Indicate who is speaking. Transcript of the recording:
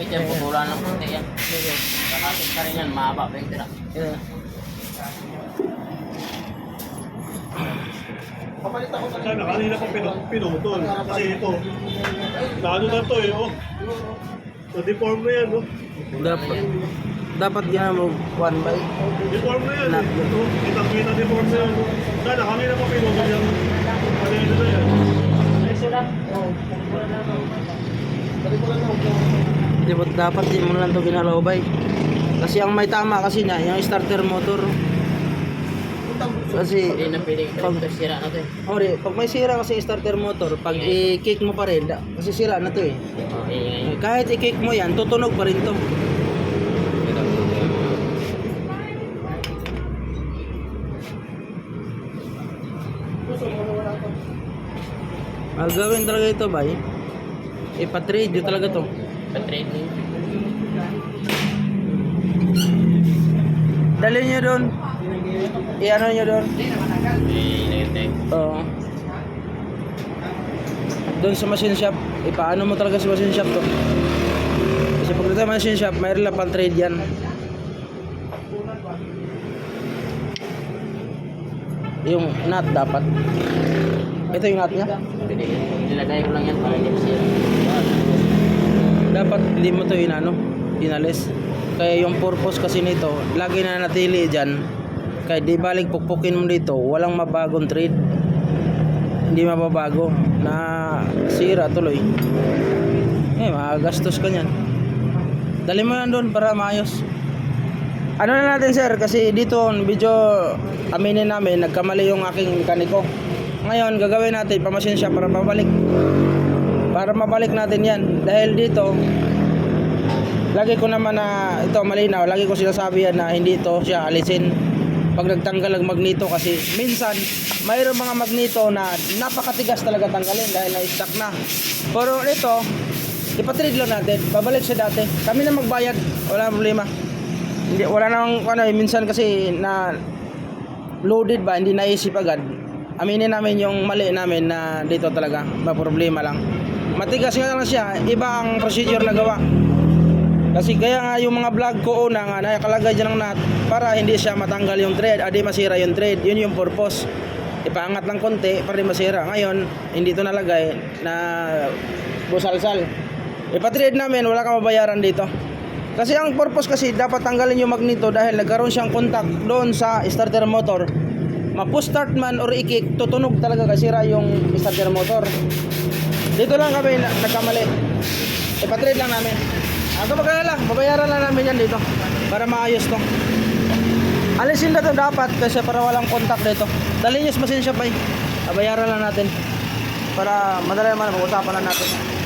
Speaker 1: Kapit yan, putulan ng konti yan. Kakapit ka rin yan, mahaba pa yung tira.
Speaker 2: Yan.
Speaker 3: Sana kanina pa pinu- pinutol. Kasi ito, naano na to eh, oh. Na-deform na yan, oh.
Speaker 2: Dapat dapat yan mo one by
Speaker 3: Deform na yan, eh.
Speaker 2: good.
Speaker 3: Oh, Kitang-kita deform na yan. oh. Sana kanina pa pinutol yan. Kanina na yan.
Speaker 2: Di ba dapat di mo na lang ito ginalobay. Kasi ang may tama kasi niya, yung starter motor. Kasi,
Speaker 1: na rin sira na to eh.
Speaker 2: ori, pag may sira kasi yung starter motor, pag i-kick mo pa rin, da- kasi sira na to eh.
Speaker 1: Oh, ingay.
Speaker 2: Kahit i-kick mo yan, tutunog pa rin to. Ang gawin talaga ito, bay. Ipatrade yun talaga to.
Speaker 1: Pa-trade
Speaker 2: Dalhin nyo doon. I-ano nyo doon. Oo. Doon sa machine shop, ipaano mo talaga sa machine shop to. Kasi pag sa machine shop, mayroon lang pang trade yan. Yung nut dapat. Ito yung nut niya.
Speaker 1: Nilagay ko lang yan para hindi masira.
Speaker 2: Dapat hindi mo to inano, inalis. Kaya yung purpose kasi nito, lagi na natili dyan. Kaya di balik pukpukin mo dito, walang mabagong trade. Hindi mababago na sira tuloy. Eh, magagastos ka niyan. Dali mo lang doon para maayos. Ano na natin sir, kasi dito video aminin namin, nagkamali yung aking mekaniko. Ngayon, gagawin natin, pamasin siya para pabalik para mabalik natin yan dahil dito lagi ko naman na ito malinaw. Lagi ko sinasabi yan na hindi ito siya alisin. Pag nagtanggal ang magnito kasi minsan mayroong mga magnito na napakatigas talaga tanggalin dahil na-stuck na. Pero ito ipatrid lang natin. Babalik siya dati. Kami na magbayad. Wala problema. Hindi, wala nang ano eh, minsan kasi na loaded ba hindi naisip agad. Aminin namin yung mali namin na dito talaga may problema lang. Matigas nga lang siya. Iba ang procedure na gawa kasi kaya nga yung mga vlog ko una nga nakalagay dyan ng nut para hindi siya matanggal yung thread adi masira yung thread yun yung purpose. Ipaangat ng konti para masira. Ngayon hindi to nalagay na busalsal. Ipatrade namin wala kang mabayaran dito. Kasi ang purpose kasi dapat tanggalin yung magneto dahil nagkaroon siyang contact doon sa starter motor. Mapush start man or i-kick tutunog talaga kasi sira yung starter motor. Dito lang kami na- nagkamali ipatrade lang namin ako magkala babayaran lang namin yan dito para maayos to. Alisin na to dapat kasi para walang contact dito. Dali nyo sa machine shop ay babayaran lang natin para madali man mag-usapan lang natin